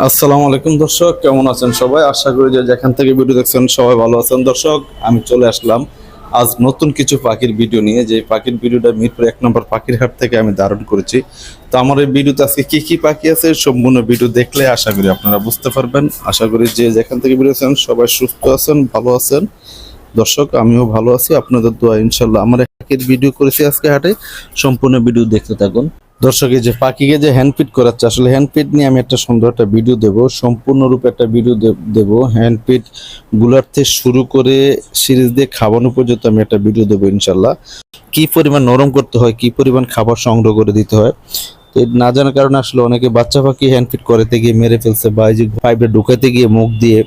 আসসালামু আলাইকুম দর্শক, কেমন আছেন সবাই? আশা করি যে যেখান থেকে ভিডিও দেখছেন সবাই ভালো আছেন। দর্শক, আমি চলে আসলাম আজ নতুন কিছু পাখির ভিডিও নিয়ে। যে পাখির ভিডিওটা মিরপুর এক নম্বর পাখির হাট থেকে আমি ধারণ করেছি। তো আমার এই ভিডিওতে আজকে কী কী পাখি আছে সম্পূর্ণ ভিডিও দেখলে আশা করি আপনারা বুঝতে পারবেন। আশা করি যে যেখান থেকে ভিডিও আছেন সবাই সুস্থ আছেন, ভালো আছেন। দর্শক, আমিও ভালো আছি। আপনাদের দোয়া ইনশাল্লাহ আমার পাখির ভিডিও করেছি আজকে হাটে। সম্পূর্ণ ভিডিও দেখতে থাকুন। দর্শক, এই যে পাখিকে যে হ্যান্ডপিট করাচ্ছে, আসলে হ্যান্ডপিট নিয়ে আমি একটা সুন্দর একটা ভিডিও দেব। সম্পূর্ণরূপে একটা ভিডিও দেব। হ্যান্ডপিটগুলার থেকে শুরু করে সিরিজ দিয়ে খাওয়ানো পর্যন্ত আমি একটা ভিডিও দেবো ইনশাল্লাহ কি পরিমাণ নরম করতে হয়, কি পরিমাণ খাবার সংগ্রহ করে দিতে হয়, তো না জানার কারণে আসলে অনেকে বাচ্চা পাখি হ্যান্ডপিট করতে গিয়ে মেরে ফেলছে বা এই যে পাইপে ঢুকাতে গিয়ে মুখ দিয়ে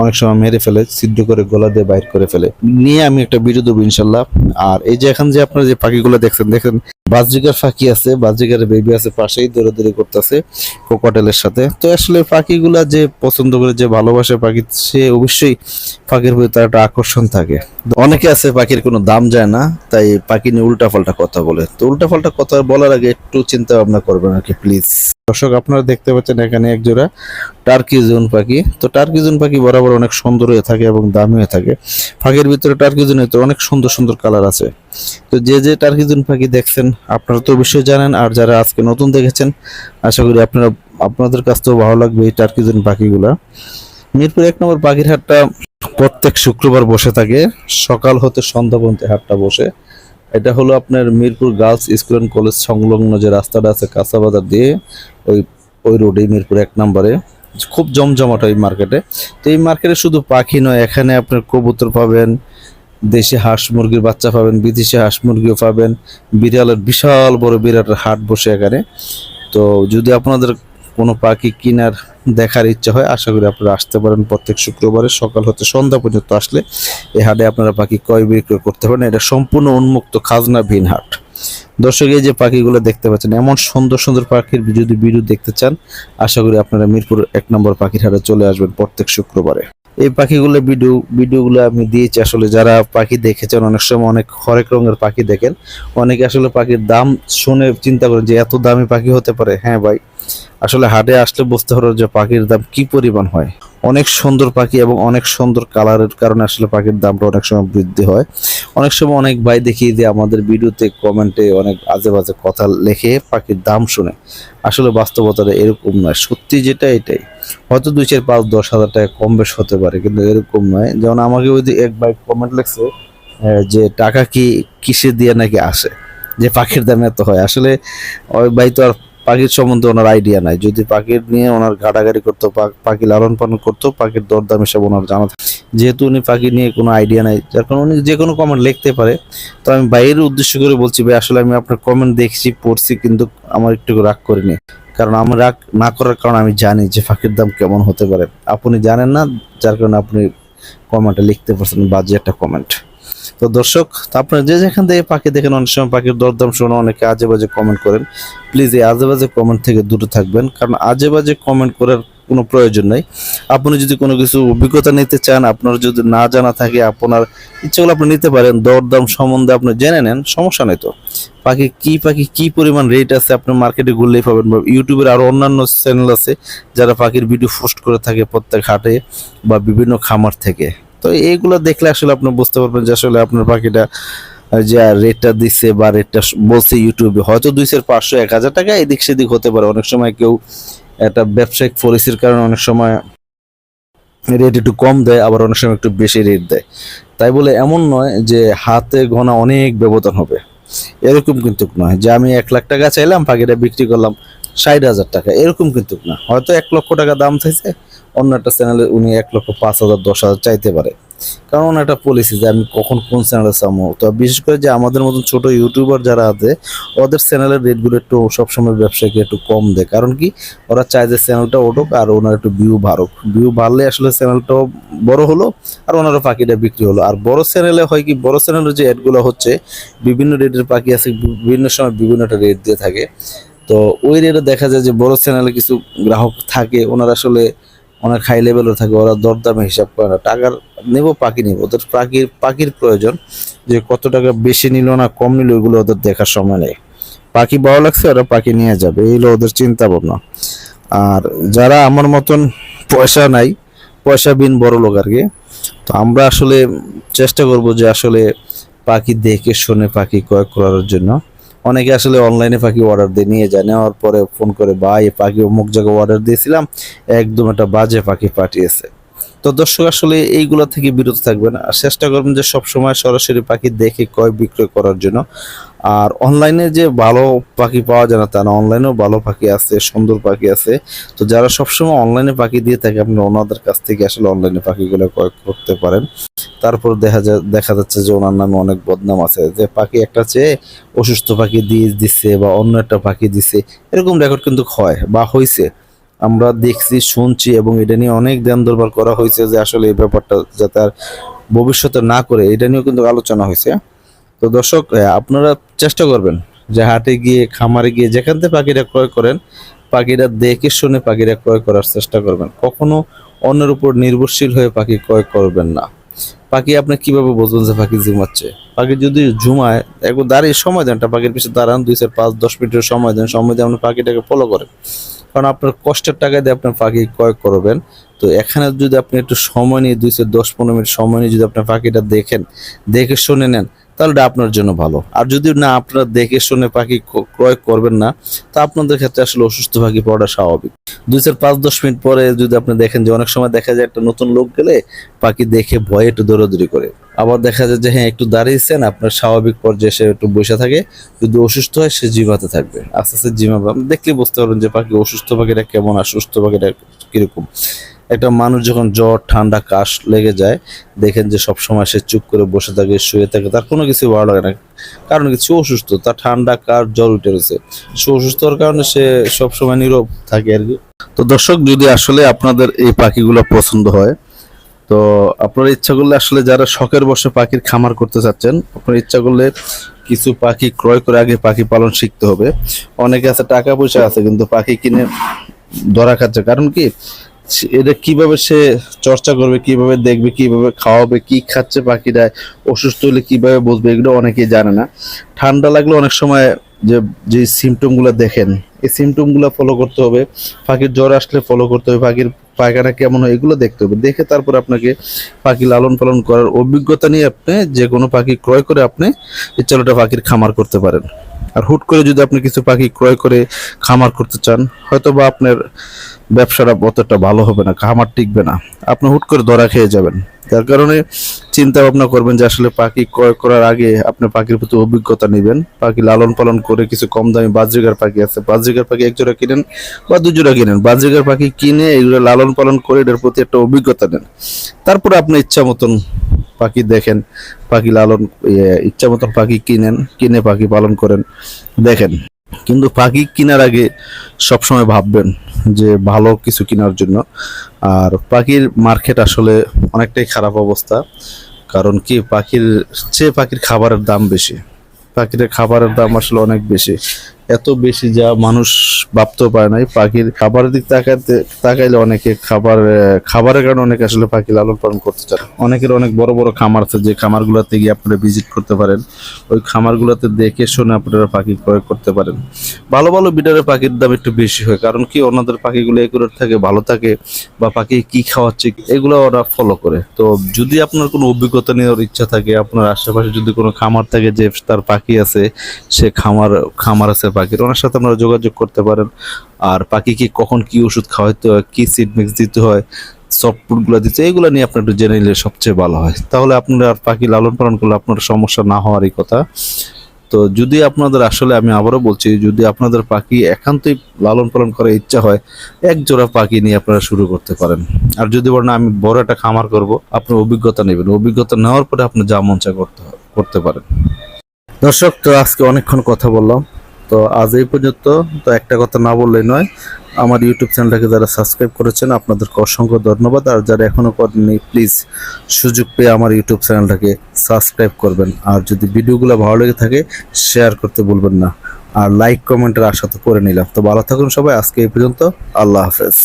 অনেক সময় মেরে ফেলে সিদ্ধ করে গলা দিয়ে বাইর করে ফেলে। নিয়ে আমি একটা ভিডিও দেবো ইনশাল্লাহ আর এই যে এখন যে আপনারা যে পাখিগুলো দেখছেন, দেখেন বাজরিকার ফাঁকি আছে, বাজরিকার বেবি আছে পাশেই, দৌড়াদৌড়ি করতেছে কোকাটেলের সাথে। তো আসলে পাখিগুলা যে পছন্দ করে, যে ভালোবাসে পাখি সে অবশ্যই পাখির প্রতি তার একটা আকর্ষণ থাকে। অনেকে আছে পাখির কোনো দাম যায় না, তাই পাখি নিয়ে উল্টা পাল্টা কথা বলে। তো উল্টা পাল্টা কথা বলার আগে একটু চিন্তা ভাবনা করবেন আর কি প্লিজ দর্শক, আপনারা দেখতে পাচ্ছেন এখানে এক জোড়া টার্কি জোন পাখি। তো টার্কি জোন পাখি বরাবর অনেক সুন্দর হয়ে থাকে এবং দামি হয়ে থাকে। পাখির ভিতরে টার্কি জোনের তো অনেক সুন্দর সুন্দর কালার আছে। তো যে যে টার্কি জোন পাখি দেখছেন, আপনারা তো অবশ্যই জানেন, আর যারা আজকে নতুন দেখেছেন, আশা করি আপনারা, আপনাদের কাছ থেকেও ভালো লাগবে এই টার্কি জোন পাখিগুলা। মিরপুর এক নম্বর পাখির হাটটা প্রত্যেক শুক্রবার বসে থাকে, সকাল হতে সন্ধ্যা পর্যন্ত হাটটা বসে। এটা হলো আপনার Mirpur girls school and college সংলগ্ন যে রাস্তাটা আছে কাঁচা বাজার দিয়ে, ওই ওই রোডে মিরপুর এক নম্বরে। খুব জমজমাট এই মার্কেটে তো এই মার্কেটে শুধু পাখি নয়, এখানে আপনার কবুতর পাবেন দেশি হাঁস মুরগির বাচ্চা পাবেন, বিদেশি হাঁস মুরগিও পাবেন। বিড়ালের বিশাল বড় বিরাটের হাট বসে এখানে। তো যদি আপনাদের কোনো পাখি কেনার দেখার ইচ্ছা হয়, আশা করি আপনারা আসতে পারেন প্রত্যেক শুক্রবারে সকাল হতে সন্ধ্যা পর্যন্ত আসলে। এই হাটে আপনারা পাখি ক্রয় বিক্রয় করতে পারেন। এটা সম্পূর্ণ উন্মুক্ত খাজনাবিহীন হাট। দর্শক, এই যে পাখিগুলো দেখতে পাচ্ছেন, এমন সুন্দর সুন্দর পাখির যদি ভিডিও দেখতে চান, আশা করি আপনারা মিরপুর এক নম্বর পাখির হাটে চলে আসবেন প্রত্যেক শুক্রবারে। এই পাখিগুলো ভিডিও ভিডিওগুলো আমি দিয়েছি আসলে যারা পাখি দেখেছেন, অনেক সময় অনেক হরেক রঙের পাখি দেখেন, অনেকে আসলে পাখির দাম শুনে চিন্তা করেন যে এত দামি পাখি হতে পারে। হ্যাঁ ভাই আসলে হাটে আসলে বুঝতে পারো যে পাখির দাম কি পরিমাণ হয়। অনেক সুন্দর পাখি এবং অনেক সুন্দর কালারের কারণে আসলে পাখির দামটা অনেক সময় বৃদ্ধি হয়। অনেক সময় অনেক ভাই দেখি যে আমাদের ভিডিওতে, কমেন্টে অনেক আজে বাজে কথা লেখে, পাখির দাম শুনে। আসলে বাস্তবতাটা এরকম নয়, সত্যি যেটা এটাই। হয়তো দুই চার পাঁচ দশ হাজার টাকা কম বেশ হতে পারে, কিন্তু এরকম নয়। যেমন আমাকে ওই এক ভাই কমেন্ট লেখছে যে টাকা কি কিসে দিয়ে নাকি আসে? যে পাখির দাম এত হয়। আসলে ওই ভাই তো আর পাখির সম্বন্ধে ওনার আইডিয়া নাই। যদি পাখির নিয়ে ওনার ঘাটাঘাটি করতো পাখি লালন পালন করতো, পাখির দরদাম হিসাবে ওনার জানা। যেহেতু উনি পাখি নিয়ে কোনো আইডিয়া নাই, যার কারণে উনি যে কোনো কমেন্ট লিখতে পারে। তো আমি বাইরের উদ্দেশ্য করে বলছি, ভাই, আসলে আমি আপনার কমেন্ট দেখছি, পড়ছি, কিন্তু আমার একটু রাগ করিনি। কারণ আমি রাগ না করার কারণে আমি জানি যে পাখির দাম কেমন হতে পারে। আপনি জানেন না, যার কারণে আপনি কমেন্টে লিখতে পারছেন, বাজে একটা কমেন্ট তো দর্শক আপনারা যে যেখান থেকে পাখি দেখেন, অনেক সময় পাখির দরদাম শুনে অনেকে আজে বাজে কমেন্ট করেন। প্লিজ এই আজে বাজে কমেন্ট থেকে দূরে থাকবেন, কারণ আজে বাজে কমেন্ট করার কোনো প্রয়োজন নেই। আপনি যদি কোনো কিছু অভিজ্ঞতা নিতে চান, আপনার যদি না জানা থাকে, আপনার ইচ্ছেগুলো আপনি নিতে পারেন। দরদাম সম্বন্ধে আপনি জেনে নেন, সমস্যা নেই তো। পাখি কী পাখি কী পরিমাণ রেট আছে, আপনি মার্কেটে ঘুরলেই পাবেন। বা ইউটিউবের আরও অন্যান্য চ্যানেল আছে, যারা পাখির ভিডিও পোস্ট করে থাকে প্রত্যেক হাটে বা বিভিন্ন খামার থেকে। তো এইগুলো দেখলে আসলে আপনি বুঝতে পারবেন যে আসলে আপনার পাখিটা যে রেটটা দিচ্ছে বা রেটটা বলছে ইউটিউবে, হয়তো দুইশো পাঁচশো, এক হাজার টাকা এদিক সেদিক হতে পারে। অনেক সময় কেউ একটা ব্যবসায়িক পলিসির কারণে অনেক সময় রেট একটু কম দেয়, আবার অনেক সময় একটু বেশি রেট দেয়। তাই বলে এমন নয় যে হাতে গোনা অনেক ব্যবধান হবে। এরকম কিন্তু নয় যে আমি এক লাখ টাকা চাইলাম, পাখিটা বিক্রি করলাম ষাট হাজার টাকা। এরকম কিন্তু না। হয়তো এক লক্ষ টাকা দাম চাইছে অন্য একটা চ্যানেলে উনি এক লক্ষ পাঁচ হাজার, দশ হাজার চাইতে পারে। কারণ একটা পলিসি যে আমি কখন কোন চ্যানেলে চামো। তো বিশেষ করে যে আমাদের মতন ছোট ইউটিউবার যারা আছে, ওদের চ্যানেলের রেটগুলো একটু সবসময় ব্যবসায়ীকে একটু কম দেয়। কারণ কি? ওরা চায় যে চ্যানেলটা ওঠুক আর ওনার একটু ভিউ বাড়ুক। ভিউ বাড়লে আসলে চ্যানেলটাও বড় হলো আর ওনারও পাখিটা বিক্রি হলো। আর বড় চ্যানেলে হয় কি? বড় চ্যানেলের যে অ্যাডগুলো হচ্ছে, বিভিন্ন রেটের পাখি আছে, বিভিন্ন সময় বিভিন্ন একটা রেট দিয়ে থাকে। তো ওই রেটে দেখা যায় যে বড় চ্যানেলে কিছু গ্রাহক থাকে, ওনারা আসলে অনেক হাই লেভেলও থাকে, ওরা দরদামে হিসাব করে না। টাকার নেব, পাখি নেব। ওদের পাখির পাখির প্রয়োজন যে কত টাকা বেশি নিল না কম নিল, ওইগুলো ওদের দেখার সময় নেই। পাখি ভালো লাগছে, ওরা পাখি নিয়ে যাবে, এই হলো ওদের চিন্তা ভাবনা আর যারা আমার মতন পয়সা নাই, পয়সা বিন বড় লোক আর কি, তো আমরা আসলে চেষ্টা করব যে আসলে পাখি দেখে শুনে পাখি ক্রয় করার জন্য অনেকে আসলে অনলাইনে পাখি অর্ডার দিয়ে নিয়ে যায়। নেওয়ার পরে ফোন করে, ভাই পাখি অমুক জায়গায় অর্ডার দিয়েছিলাম, একদম একটা বাজে পাখি পাঠিয়েছে। তো দর্শক, আসলে এইগুলো থেকে বিরত থাকবেন। আর চেষ্টা করবেন যে সব সময় সরাসরি পাখি দেখে ক্রয় বিক্রয় করার জন্য। আর অনলাইনে যে ভালো পাখি পাওয়া যায় না, তা না অনলাইনেও ভালো পাখি আছে, সুন্দর পাখি আছে। তো যারা সবসময় অনলাইনে পাখি দিয়ে থাকে, আপনি ওনাদের কাছ থেকে আসলে অনলাইনে পাখিগুলো ক্রয় করতে পারেন। তারপর দেখা যায় দেখা যাচ্ছে যে ওনার নামে অনেক বদনাম আছে। যে পাখি একটা চেয়ে অসুস্থ পাখি দিয়ে দিচ্ছে বা অন্য একটা পাখি দিছে, এরকম রেকর্ড কিন্তু হয় বা হয়েছে আমরা দেখছি, শুনছি এবং এটা নিয়ে অনেক ধ্যান দরবার করা হয়েছে যে আসলে এই ব্যাপারটা যাতে আর ভবিষ্যতে না করে, এটা নিয়েও কিন্তু আলোচনা হয়েছে তো দর্শক আপনারা চেষ্টা করবেন যে হাটে গিয়ে, খামারে গিয়ে যেখান থেকে পাখিরা ক্রয় করেন পাখিরা দেখে শুনে পাখিরা ক্রয় করার চেষ্টা করবেন। কখনো অন্যের উপর নির্ভরশীল হয়ে পাখি ক্রয় করবেন না। পাখি আপনি কীভাবে বুঝবেন যে পাখি ঝুমাচ্ছে পাখি যদি ঝুমায়, একবার দাঁড়িয়ে সময় দেন পাখির পিছনে দাঁড়ান, দুই চার পাঁচ দশ মিনিটের সময় দেন, সময় দিয়ে আপনি পাখিটাকে ফলো করেন। কারণ আপনার কষ্টের টাকা দিয়ে আপনার পাখি ক্রয় করবেন। তো এখানে যদি আপনি একটু সময় নিয়ে, দুই চার দশ পনেরো মিনিট সময় নিয়ে যদি আপনার পাখিটা দেখেন, দেখে শুনে নেন তাহলে আপনার জন্য ভালো। আর যদি না, আপনারা দেখে শুনে পাখি ক্রয় করবেন না, তা আপনাদের ক্ষেত্রে আসলে অসুস্থ পাখি পড়া স্বাভাবিক। দুই চার পাঁচ দশ মিনিট পরে যদি আপনি দেখেন যে অনেক সময় দেখা যায় একটা নতুন লোক গেলে পাখি দেখে ভয়ে একটু দৌড়াদৌড়ি করে। আবার দেখা যায় যে হ্যাঁ একটু দাঁড়িয়েছেন, আপনার স্বাভাবিক পর্যায়ে সে একটু বসে থাকে, যদি অসুস্থ হয় সে জিমাতে থাকবে। আস্তে আস্তে জিমাবে দেখলেই বুঝতে পারবেন যে পাখি অসুস্থ পাখিটা কেমন আর সুস্থ পাখিটা কীরকম। একটা মানুষ যখন জ্বর, ঠান্ডা, কাশ লেগে যায়, দেখেন যে সব সময় সে চুপ করে বসে থাকে, শুয়ে থাকে, তার কোনো কিছু ভালো লাগে না। কারণ কিছু অসুস্থ, তার ঠান্ডা কার জ্বর উঠে রয়েছে। সে অসুস্থ হওয়ার কারণে সে সব সময় নীরব থাকে আর কি। তো দর্শক, যদি আসলে আপনাদের এই পাখিগুলো পছন্দ হয়, তো আপনার ইচ্ছা করলে আসলে যারা শখের বসে পাখির খামার করতে চাচ্ছেন, আপনার ইচ্ছা করলে কিছু পাখি ক্রয় করে আগে পাখি পালন শিখতে হবে। অনেকে আছে, টাকা পয়সা আছে, কিন্তু পাখি কিনে ধরা খাচ্ছে। কারণ কি? এটা কীভাবে সে চর্চা করবে, কীভাবে দেখবে, কীভাবে খাওয়াবে, কি খাচ্ছে পাখিরা অসুস্থ হলে কীভাবে বুঝবে, এগুলো অনেকেই জানে না। ঠান্ডা লাগলে অনেক সময় যে যে সিমটমগুলো দেখেন, এই সিমটমগুলো ফলো করতে হবে। পাখির জ্বর আসলে ফলো করতে হবে, পাখির পায়খানা কেমন হয় এগুলো দেখতে হবে। দেখে তারপর আপনাকে পাখি লালন পালন করার অভিজ্ঞতা নিয়ে আপনি যে কোনো পাখি ক্রয় করে আপনি ইচ্ছালোটা পাখির খামার করতে পারেন। আর হুট করে যদি আপনি কিছু পাখি ক্রয় করে খামার করতে চান হয়তো বা আপনার ব্যবসাটা অতটা ভালো হবে না, খামার টিকবে না। আপনি হুট করে ধরা খেয়ে যাবেন। যার কারণে চিন্তা ভাবনা করবেন যে আসলে পাখি ক্রয় করার আগে আপনি পাখির প্রতি অভিজ্ঞতা নেবেন। পাখি লালন পালন করে কিছু কম দামি বাজরিগার পাখি আছে। বাজরিগার পাখি এক জোড়া কিনেন বা দু জোড়া কিনেন। বাজরিগার পাখি কিনে এগুলো লালন পালন করে এটার প্রতি একটা অভিজ্ঞতা নেন। তারপরে আপনি ইচ্ছা মতন পাখি দেখেন, পাখি লালন ইচ্ছা মতন পাখি কিনেন, কিনে পাখি পালন করেন, দেখেন। কিন্তু পাখি কেনার আগে সবসময় ভাববেন যে ভালো কিছু কেনার জন্য। আর পাখির মার্কেট আসলে অনেকটাই খারাপ অবস্থা, কারণ কি পাখির চেয়ে পাখির খাবারের দাম বেশি। পাখির খাবারের দাম আসলে অনেক বেশি। এত বেশি যা মানুষ ভাবতেও পারে নাই পাখির খাবারের দিক তাকাতে তাকাইলে অনেকে খাবার খাবারের কারণে অনেকে আসলে পাখি লালন পালন করতে চান অনেকের অনেক বড় বড় খামার আছে, যে খামারগুলোতে গিয়ে আপনারা ভিজিট করতে পারেন। ওই খামারগুলোতে দেখে শুনে আপনারা পাখি ক্রয় করতে পারেন। ভালো ভালো বিডারের পাখির দাম একটু বেশি হয়, কারণ কি ওনাদের পাখিগুলো একুরেট থাকে, ভালো থাকে, বা পাখি কি খাওয়াচ্ছে, এগুলো ওরা ফলো করে। তো যদি আপনার কোনো অভিজ্ঞতা নেওয়ার ইচ্ছা থাকে, আপনার আশেপাশে যদি কোনো খামার থাকে যে তার পাখি আছে, সে খামার খামার আছে পাখির ওনার সাথে আপনারা যোগাযোগ করতে পারেন। আর পাখি কি কখন কি ওষুধ খাওয়াইতে হয়, কি সিড মিক্স দিতে হয় সফট ফুডগুলো দিতে এগুলো নিয়ে আপনার একটু জেনে নিলে সবচেয়ে ভালো হয়। তাহলে আপনারা আর পাখি লালন পালন করলে আপনার সমস্যা না হওয়ারই কথা। তো যদি আপনাদের আসলে আমি আবারও বলছি, যদি আপনাদের পাখি একান্তই লালন পালন করার ইচ্ছা হয়, এক জোড়া পাখি নিয়ে আপনারা শুরু করতে পারেন। আর যদি বলেন আমি বড় একটা খামার করব আপনার অভিজ্ঞতা নেবেন। অভিজ্ঞতা নেওয়ার পরে আপনি যা চায় করতে করতে পারেন। দর্শক, তো আজকে অনেকক্ষণ কথা বললাম। তো আজ এই পর্যন্ত। তো একটা কথা না বললেই নয়, আমার ইউটিউব চ্যানেলটাকে যারা সাবস্ক্রাইব করেছেন, আপনাদেরকে অসংখ্য ধন্যবাদ। আর যারা এখনও করেননি প্লিজ সুযোগ পেয়ে আমার ইউটিউব চ্যানেলটাকে সাবস্ক্রাইব করবেন। আর যদি ভিডিওগুলো ভালো লেগে থাকে শেয়ার করতে বলবেন না। আর লাইক কমেন্টের আশা তো করে নিলাম। তো ভালো থাকুন সবাই, আজকে এই পর্যন্ত। আল্লাহ হাফেজ।